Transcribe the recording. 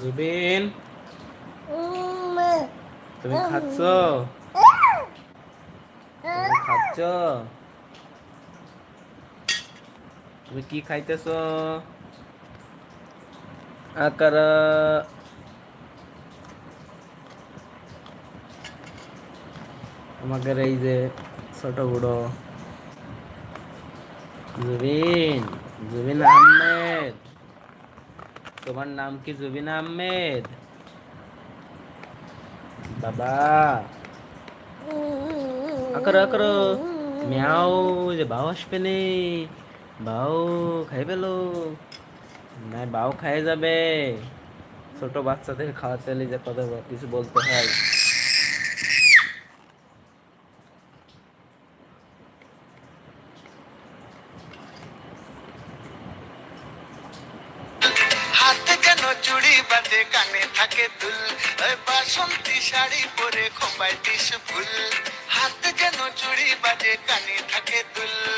জুবিন। তুমি খাচ্ছ? তুমি খাচ্ছ? তুমি কি খাইতেছ? আকার। আমাদের এই যে ছোট বুড়ো। জুবিন জুবিন আহমেদ। তোমার নাম কি জুবিন আহমেদ? বাবা। আকর আকর। মিয়াও, যে বাউ আসবে নে। বাউ খাই পেল না বাউ খাই যাবে। ছোট বাচ্চাদের খাওয়াতে যে কথা কিছু বলতে হয়। হাতে কেন চুড়ি বাঁধে, কানে থাকে দুল। বাসন্তী শাড়ি পরে খোপায় দিস ফুল। হাতে কেন চুড়ি বাঁধে, কানে থাকে দুল।